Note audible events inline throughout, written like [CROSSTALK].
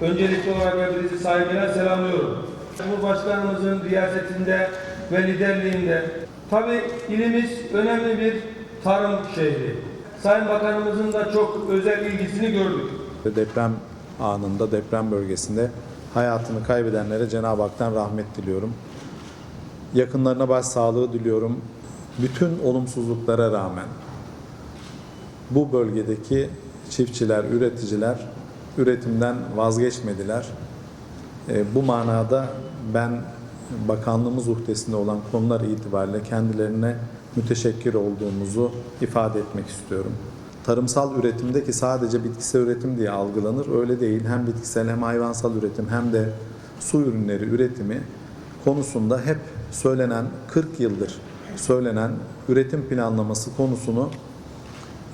öncelikli olarak hepinizi saygıyla selamlıyorum. Cumhurbaşkanımızın riyasetinde ve liderliğinde tabi ilimiz önemli bir tarım şehri. Sayın Bakanımızın da çok özel ilgisini gördük. Deprem anında, deprem bölgesinde hayatını kaybedenlere Cenab-ı Hak'tan rahmet diliyorum. Yakınlarına başsağlığı diliyorum. Bütün olumsuzluklara rağmen bu bölgedeki çiftçiler, üreticiler üretimden vazgeçmediler. E, bu manada ben bakanlığımız uhdesinde olan konular itibariyle kendilerine müteşekkir olduğumuzu ifade etmek istiyorum. Tarımsal üretimdeki sadece bitkisel üretim diye algılanır. Öyle değil. Hem bitkisel hem hayvansal üretim hem de su ürünleri üretimi konusunda hep söylenen 40 yıldır söylenen üretim planlaması konusunu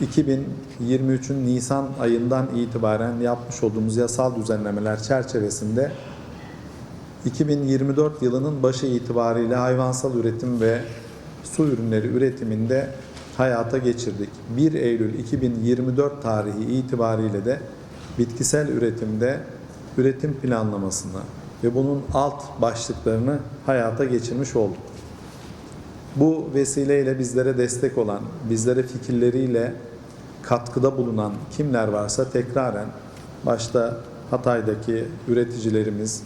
2023'ün Nisan ayından itibaren yapmış olduğumuz yasal düzenlemeler çerçevesinde 2024 yılının başı itibariyle hayvansal üretim ve su ürünleri üretiminde hayata geçirdik. 1 Eylül 2024 tarihi itibariyle de bitkisel üretimde üretim planlamasını ve bunun alt başlıklarını hayata geçirmiş olduk. Bu vesileyle bizlere destek olan, bizlere fikirleriyle katkıda bulunan kimler varsa tekraren başta Hatay'daki üreticilerimiz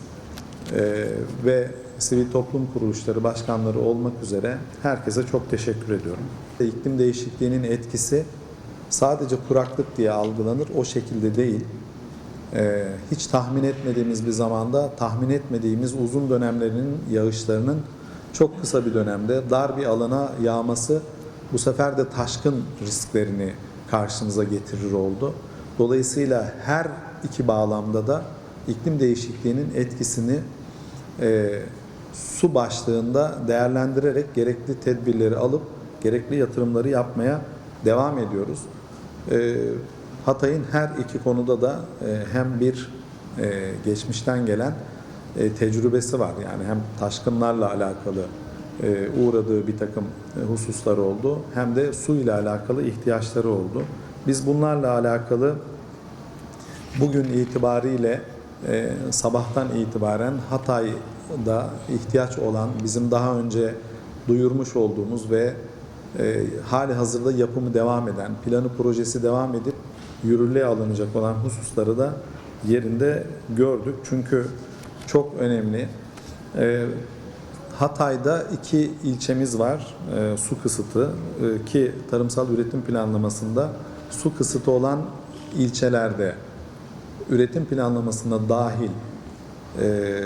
e, ve sivil toplum kuruluşları başkanları olmak üzere herkese çok teşekkür ediyorum. İklim değişikliğinin etkisi sadece kuraklık diye algılanır, o şekilde değil. E, hiç tahmin etmediğimiz bir zamanda tahmin etmediğimiz uzun dönemlerinin yağışlarının çok kısa bir dönemde dar bir alana yağması bu sefer de taşkın risklerini karşımıza getirir oldu. Dolayısıyla her iki bağlamda da iklim değişikliğinin etkisini e, su başlığında değerlendirerek gerekli tedbirleri alıp gerekli yatırımları yapmaya devam ediyoruz. E, Hatay'ın her iki konuda da e, hem bir e, geçmişten gelen e, tecrübesi var. Yani hem taşkınlarla alakalı e, uğradığı bir takım e, hususlar oldu hem de su ile alakalı ihtiyaçları oldu. Biz bunlarla alakalı bugün itibariyle e, sabahtan itibaren Hatay'da ihtiyaç olan bizim daha önce duyurmuş olduğumuz ve hali hazırda yapımı devam eden, planı projesi devam edip yürürlüğe alınacak olan hususları da yerinde gördük. Çünkü çok önemli. E, Hatay'da iki ilçemiz var e, su kısıtı e, ki tarımsal üretim planlamasında su kısıtı olan ilçelerde üretim planlamasına dahil e,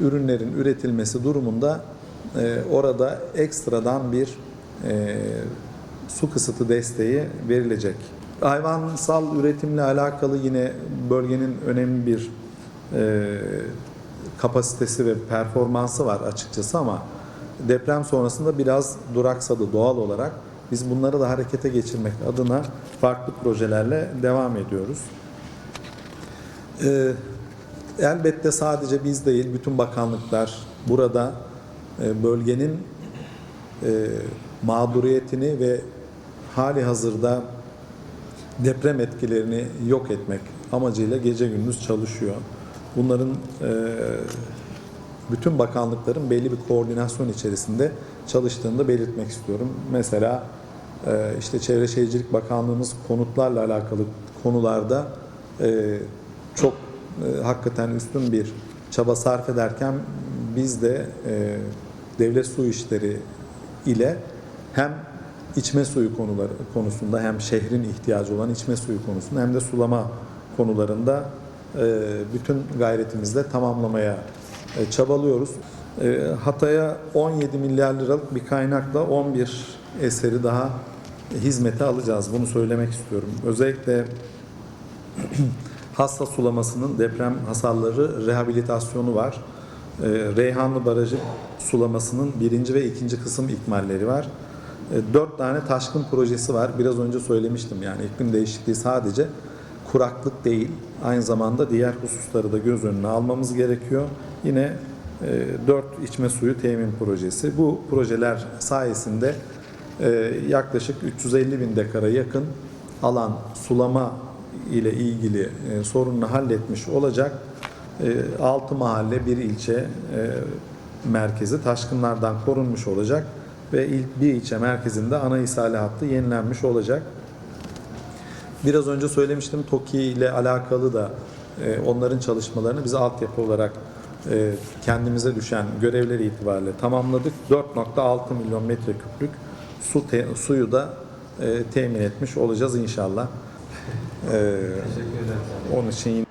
ürünlerin üretilmesi durumunda e, orada ekstradan bir e, su kısıtı desteği verilecek. Hayvansal üretimle alakalı yine bölgenin önemli bir e, kapasitesi ve performansı var açıkçası ama deprem sonrasında biraz duraksadı doğal olarak. Biz bunları da harekete geçirmek adına farklı projelerle devam ediyoruz. Ee, elbette sadece biz değil, bütün bakanlıklar burada e, bölgenin e, mağduriyetini ve hali hazırda deprem etkilerini yok etmek amacıyla gece gündüz çalışıyor. Bunların e, bütün bakanlıkların belli bir koordinasyon içerisinde çalıştığını da belirtmek istiyorum. Mesela e, işte Çevre Şehircilik Bakanlığımız konutlarla alakalı konularda e, çok hakikaten üstün bir çaba sarf ederken biz de devlet su işleri ile hem içme suyu konuları konusunda hem şehrin ihtiyacı olan içme suyu konusunda hem de sulama konularında bütün gayretimizle tamamlamaya e, çabalıyoruz. E, Hatay'a 17 milyar liralık bir kaynakla 11 eseri daha hizmete alacağız. Bunu söylemek istiyorum. Özellikle [CLEARS THROAT] hasta sulamasının deprem hasarları rehabilitasyonu var. E, Reyhanlı Barajı sulamasının birinci ve ikinci kısım ikmalleri var. Dört tane taşkın projesi var. Biraz önce söylemiştim yani iklim değişikliği sadece kuraklık değil. Aynı zamanda diğer hususları da göz önüne almamız gerekiyor. Yine e, dört içme suyu temin projesi. Bu projeler sayesinde e, yaklaşık 350 bin dekara yakın alan sulama ile ilgili e, sorununu halletmiş olacak. 6 mahalle, bir ilçe e, merkezi taşkınlardan korunmuş olacak ve ilk bir ilçe merkezinde ana ishale hattı yenilenmiş olacak. Biraz önce söylemiştim TOKİ ile alakalı da e, onların çalışmalarını biz altyapı olarak e, kendimize düşen görevleri itibariyle tamamladık. 4.6 milyon metreküplük su te- suyu da e, temin etmiş olacağız inşallah. E, onun için